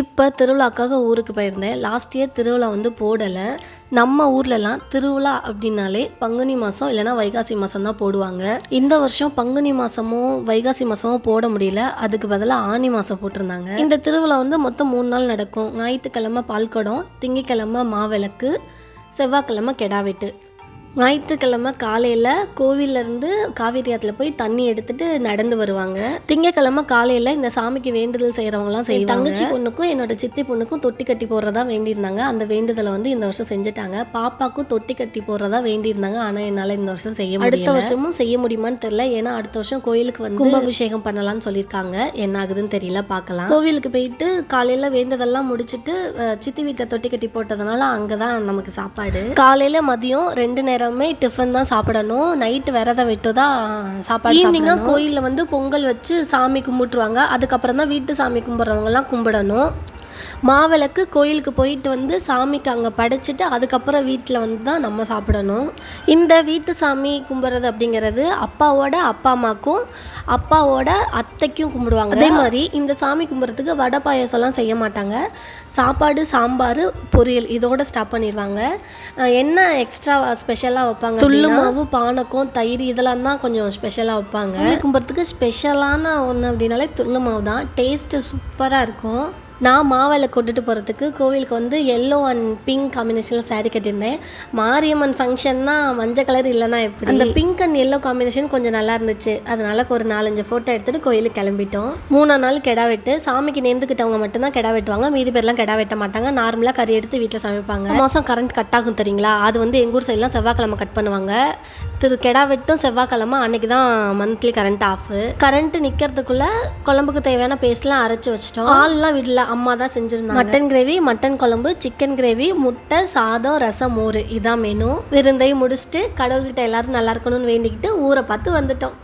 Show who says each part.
Speaker 1: இப்போ திருவிழாக்காக ஊருக்கு போயிருந்தேன். லாஸ்ட் இயர் திருவிழா வந்து போடலை. நம்ம ஊர்லலாம் திருவிழா அப்படின்னாலே பங்குனி மாதம் இல்லைன்னா வைகாசி மாதம் தான் போடுவாங்க. இந்த வருஷம் பங்குனி மாதமும் வைகாசி மாதமும் போட முடியல. அதுக்கு பதிலாக ஆனி மாதம் போட்டிருந்தாங்க. இந்த திருவிழா வந்து மொத்தம் மூணு நாள் நடக்கும். ஞாயிற்றுக்கிழமை பால்குடம் திங்கக்கிழமை மாவிளக்கு செவ்வாய்க்கிழமை கெடாவெட்டு. ஞாயிற்றுக்கிழமை காலையில் கோவிலேருந்து காவேரி ஆற்றுல போய் தண்ணி எடுத்துட்டு நடந்து வருவாங்க. திங்கக்கிழமை காலையில் இந்த சாமிக்கு வேண்டுதல் செய்கிறவங்களாம் செய்வாங்க. தங்கச்சி பொண்ணுக்கும் என்னோட சித்தி பொண்ணுக்கும் தொட்டி கட்டி போடுறதா வேண்டியிருந்தாங்க. அந்த வேண்டுதலை வந்து இந்த வருஷம் செஞ்சுட்டாங்க. பாப்பாக்கும் தொட்டி கட்டி போடுறதா வேண்டியிருந்தாங்க. ஆனால் என்னால் இந்த வருஷம் செய்ய முடியல. அடுத்த வருஷமும் செய்ய முடியுமான்னு தெரியல. ஏன்னா அடுத்த வருஷம் கோயிலுக்கு வந்து கும்பாபிஷேகம் பண்ணலாம்னு சொல்லியிருக்காங்க. என்ன ஆகுதுன்னு தெரியல பார்க்கலாம். கோவிலுக்கு போயிட்டு காலையில் வேண்டுதல்லாம் முடிச்சுட்டு சித்தி வீட்டை தொட்டி கட்டி போட்டதுனால அங்கே தான் நமக்கு சாப்பாடு. காலையில் மதியம் ரெண்டு நேரமே டிஃபன் தான் சாப்பிடணும். நைட்டு விரதம் விட்டு தான் சாப்பாடு ஈவினிங்காக கோயிலில் வந்து பொங்கல் வச்சு சாமி கும்பிட்டுருவாங்க. அதுக்கப்புறம் தான் வீட்டு சாமி கும்பிட்றவங்கலாம் கும்பிடணும். மாவிளக்கு கோயிலுக்கு போயிட்டு வந்து சாமிக்கு அங்கே படைச்சிட்டு அதுக்கப்புறம் வீட்டில் வந்து தான் நம்ம சாப்பிடணும். இந்த வீட்டு சாமி கும்பிட்றது அப்படிங்கிறது அப்பாவோட அப்பா அம்மாக்கும் அப்பாவோட அத்தைக்கும் கும்பிடுவாங்க. அதே மாதிரி இந்த சாமி கும்பிட்றதுக்கு வடை பாயாசம்லாம் செய்ய மாட்டாங்க. சாப்பாடு சாம்பார் பொரியல் இதோட ஸ்டாப் பண்ணிடுவாங்க. என்ன எக்ஸ்ட்ரா ஸ்பெஷலாக வைப்பாங்க துள்ளு மாவு? பானக்கம் தயிர் இதெல்லாம் தான் கொஞ்சம் ஸ்பெஷலாக வைப்பாங்க. சாமி கும்பிட்றதுக்கு ஸ்பெஷலான ஒன்று அப்படின்னாலே துள்ளு மாவு தான் டேஸ்ட்டு சூப்பராக இருக்கும். நான் மாவிளை கொண்டுட்டு போகிறதுக்கு கோவிலுக்கு வந்து எல்லோ அண்ட் பிங்க் காம்பினேஷனில் saree கட்டியிருந்தேன். மாரியம்மன் ஃபங்க்ஷன்னா மஞ்சள் கலர் இல்லைன்னா எப்படி? அந்த பிங்க் அண்ட் எல்லோ காம்பினேஷன் கொஞ்சம் நல்லா இருந்துச்சு. அதனால ஒரு நாலஞ்சு ஃபோட்டோ எடுத்துகிட்டு கோயிலுக்கு கிளம்பிட்டோம். மூணாம் நாள் கெடா வெட்டு. சாமிக்கு நேர்ந்துக்கிட்டவங்க மட்டும்தான் கெடா வெட்டுவாங்க. மீதி பேர்லாம் கெடா வெட்ட மாட்டாங்க. நார்மலாக கறி எடுத்து வீட்டில் சமைப்பாங்க. மாதம் கரண்ட் கட் ஆகும் தெரியுங்களா? அது வந்து எங்கள் ஊர் சைட்லாம் செவ்வாய்க்கிழமை கட் பண்ணுவாங்க. திரு கெடா வெட்டும் செவ்வாய்க்கிழமை அன்னைக்கு தான் மந்த்லி கரண்ட் ஆஃபு கரண்ட் நிற்கிறதுக்குள்ள குழம்புக்கு தேவையான பேஸ்ட்லாம் அரைச்சி வச்சிட்டோம். ஆள்லாம் வீட்டில் அம்மா தான் செஞ்சுருந்தாங்க. மட்டன் கிரேவி மட்டன் குழம்பு சிக்கன் கிரேவி முட்டை சாதம் ரசம் மோர் இதான் மெனு விருந்தையும் முடிச்சுட்டு கடவுள்கிட்ட எல்லாரும் நல்லா இருக்கணும்னு வேண்டிக்கிட்டு ஊரை பார்த்து வந்துட்டோம்.